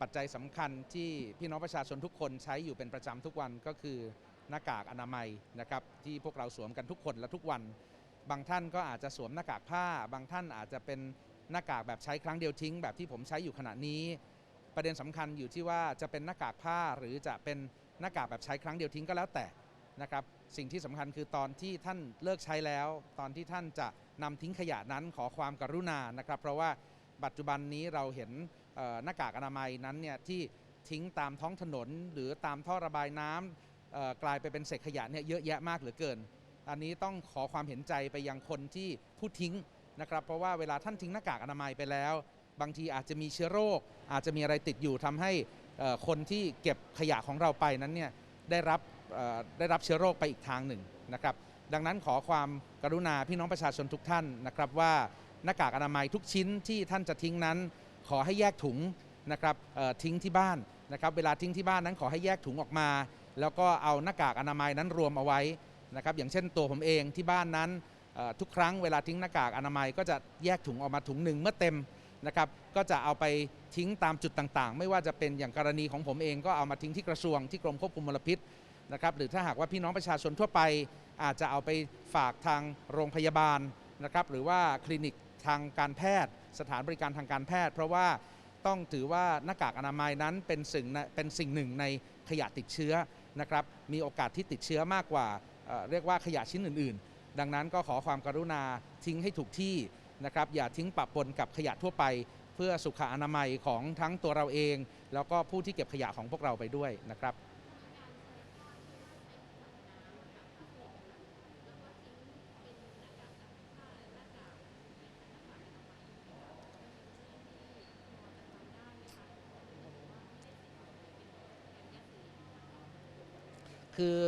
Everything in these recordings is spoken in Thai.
ปัจจัยสำคัญที่พี่น้องประชาชนทุกคนใช้อยู่เป็นประจำทุกวันก็คือหน้ากากอนามัยนะครับที่พวกเราสวมกันทุกคนและทุกวัน บางท่านก็อาจจะสวมหน้ากากผ้า บางท่านอาจจะเป็นหน้ากากแบบใช้ครั้งเดียวทิ้ง แบบที่ผมใช้อยู่ขณะนี้ ประเด็นสำคัญอยู่ที่ว่าจะเป็นหน้ากากผ้าหรือจะเป็นหน้ากากแบบใช้ครั้งเดียวทิ้งก็แล้วแต่นะครับสิ่งที่สำคัญคือตอนที่ท่านเลิกใช้แล้ว ตอนที่ท่านจะนำทิ้งขยะนั้นขอความกรุณานะครับ เพราะว่าปัจจุบันนี้เราเห็น หน้ากากอนามัยนั้นเนี่ยที่ทิ้งตามท้องถนน หรือตามท่อระบายน้ำเอ่อกลายไปเป็นเศษขยะเนี่ยเยอะแยะมากเหลือเกิน อันนี้ต้องขอความเห็นใจไปยังคนที่ผู้ทิ้งนะครับ เพราะว่าเวลาท่านทิ้งหน้ากากอนามัยไปแล้ว บางทีอาจจะมีเชื้อโรค อาจจะมีอะไรติดอยู่ทำให้คนที่เก็บขยะของเราไปนั้นเนี่ยได้รับได้รับเชื้อโรคไปอีกทางหนึ่งนะครับ ดังนั้นขอความกรุณาพี่น้องประชาชนทุกท่านนะครับว่าหน้ากากอนามัยทุกชิ้นที่ท่านจะทิ้งนั้น ขอให้แยกถุงนะครับทิ้งที่บ้านนะครับเวลาทิ้งที่บ้านนั้นขอให้แยกถุงออกมา แล้วก็เอาหน้ากากอนามัยนั้นรวมเอาไว้นะครับอย่างเช่นตัวผมเองที่บ้านนั้นทุกครั้งเวลาทิ้งหน้ากากอนามัยก็จะแยกถุงออกมาถุงหนึ่งเมื่อเต็มนะครับก็จะเอาไปทิ้งตามจุดต่างๆ ไม่ว่าจะเป็นอย่างกรณีของผมเองก็เอามาทิ้งที่กระทรวงที่กรมควบคุมมลพิษนะครับหรือถ้าหากว่าพี่น้องประชาชนทั่วไป อาจจะเอาไปฝากทางโรงพยาบาลนะครับหรือว่าคลินิก ทางการแพทย์ สถานบริการทางการแพทย์ เพราะว่าต้องถือว่าหน้ากากอนามัยนั้นเป็นสิ่งเป็นสิ่งหนึ่งในขยะติดเชื้อนะครับมีโอกาสที่ติดเชื้อมากกว่าเอ่อเรียกว่าขยะชิ้นอื่น ๆ ดังนั้นก็ขอความกรุณาทิ้งให้ถูกที่นะครับอย่าทิ้งปะปนกับขยะทั่วไป เพื่อสุขอนามัยของทั้งตัวเราเอง แล้วก็ผู้ที่เก็บขยะของพวกเราไปด้วยนะครับ คือ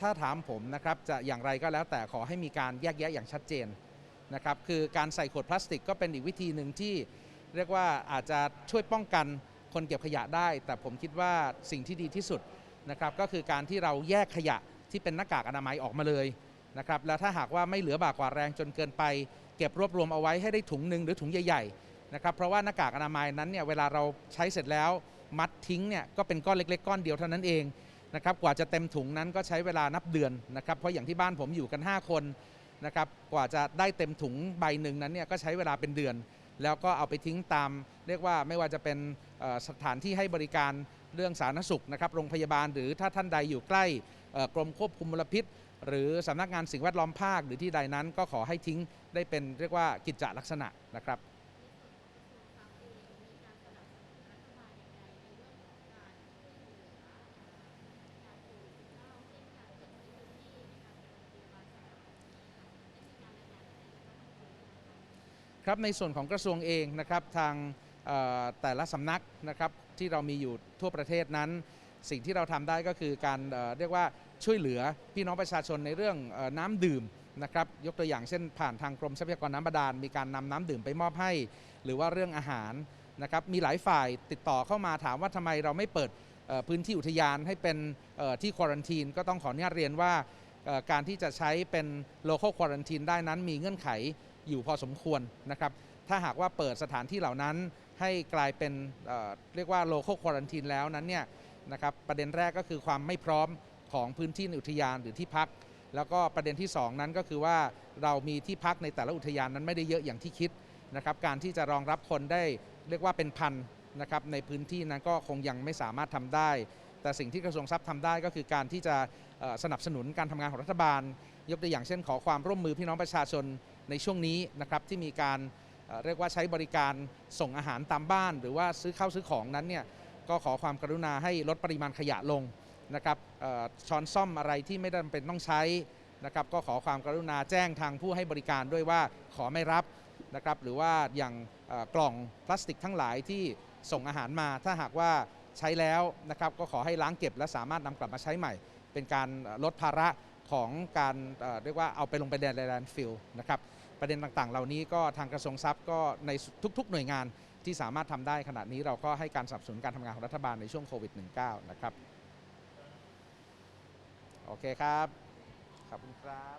ถ้าถามผมนะครับจะอย่างไรก็แล้วแต่ขอให้มีการแยกแยะอย่างชัดเจนนะครับคือการใส่ขวดพลาสติกก็เป็นอีกวิธีหนึ่งที่เรียกว่าอาจจะช่วยป้องกันคนเก็บขยะได้ แต่ผมคิดว่าสิ่งที่ดีที่สุดนะครับก็คือการที่เราแยกขยะที่เป็นหน้ากากอนามัยออกมาเลยนะครับแล้วถ้าหากว่าไม่เหลือบากกว่าแรงจนเกินไป เก็บรวบรวมเอาไว้ให้ได้ถุงหนึ่งหรือถุงใหญ่ๆนะครับเพราะว่าหน้ากากอนามัยนั้นเนี่ยเวลาเราใช้เสร็จแล้วมัดทิ้งเนี่ยก็เป็นก้อนเล็ก ๆ ก้อนเดียวเท่านั้นเอง นะครับกว่าจะเต็มถุงนั้นก็ใช้เวลานับเดือนนะครับเพราะอย่างที่บ้านผมอยู่กัน 5 คนนะครับกว่าจะได้เต็มถุงใบหนึ่งนั้นเนี่ยก็ใช้เวลาเป็นเดือน แล้วก็เอาไปทิ้งตาม เรียกว่าไม่ว่าจะเป็นสถานที่ให้บริการเรื่องสาธารณสุขนะครับโรงพยาบาลหรือถ้าท่านใดอยู่ใกล้กรมควบคุมมลพิษ หรือสำนักงานสิ่งแวดล้อมภาคหรือที่ใดนั้นก็ขอให้ทิ้งได้เป็นเรียกว่ากิจจลักษณะนะครับ ครับในส่วนของกระทรวงเองนะครับทางแต่ละสำนักนะครับที่เรามีอยู่ทั่วประเทศนั้น สิ่งที่เราทำได้ก็คือการเรียกว่าช่วยเหลือพี่น้องประชาชนในเรื่องน้ำดื่มนะครับยกตัวอย่างเช่นผ่านทางกรมทรัพยากรน้ำบาดาลมีการนำน้ำดื่มไปมอบให้ หรือว่าเรื่องอาหารนะครับมีหลายฝ่ายติดต่อเข้ามาถามว่าทำไมเราไม่เปิดพื้นที่อุทยานให้เป็นที่ควอรันทีนก็ต้องขออนุญาตเรียนว่าการที่จะใช้เป็น local quarantine ได้นั้นมีเงื่อนไข อยู่พอสมควรนะครับ ถ้าหากว่าเปิดสถานที่เหล่านั้นให้กลายเป็นเเรียกว่า local quarantine แล้วนั้นเนี่ยนะครับประเด็นแรกก็คือความไม่พร้อมของพื้นที่อุทยานหรือที่พัก แล้วก็ประเด็นที่ 2 นั้นก็คือว่าเรามีที่พักในแต่ละอุทยานนั้นไม่ได้เยอะอย่างที่คิดนะครับการที่จะรองรับคนได้เรียกว่าเป็นพันนะครับในพื้นที่นั้นก็คงยังไม่สามารถทำได้ แต่สิ่งที่กระทรวงทรัพย์ทำได้ก็คือการที่จะสนับสนุนการทำงานของรัฐบาล ยกตัวอย่างเช่นขอความร่วมมือพี่น้องประชาชน ในช่วงนี้นะครับที่มีการเรียกว่าใช้บริการส่งอาหารตามบ้าน หรือว่าซื้อข้าวซื้อของนั้นเนี่ยก็ขอความกรุณาให้ลดปริมาณขยะลงนะครับช้อนซ่อมอะไรที่ไม่จำเป็นต้องใช้นะครับก็ขอความกรุณาแจ้งทางผู้ให้บริการด้วยว่าขอไม่รับนะครับหรือว่าอย่างกล่องพลาสติกทั้งหลายที่ส่งอาหารมาถ้าหากว่าใช้แล้วนะครับก็ขอให้ล้างเก็บและสามารถนำกลับมาใช้ใหม่ เป็นการลดภาระ ของการเรียกว่าเอาไปลงไปในแลนด์ฟิลนะครับประเด็นต่างๆ เหล่านี้ก็ทางกระทรวงทรัพย์ก็ในทุก ๆ หน่วยงานที่สามารถทำได้ขณะนี้เราก็ให้การสนับสนุนการทำงานของรัฐบาลในช่วงโควิด -19 นะครับ โอเคครับ ขอบคุณครับ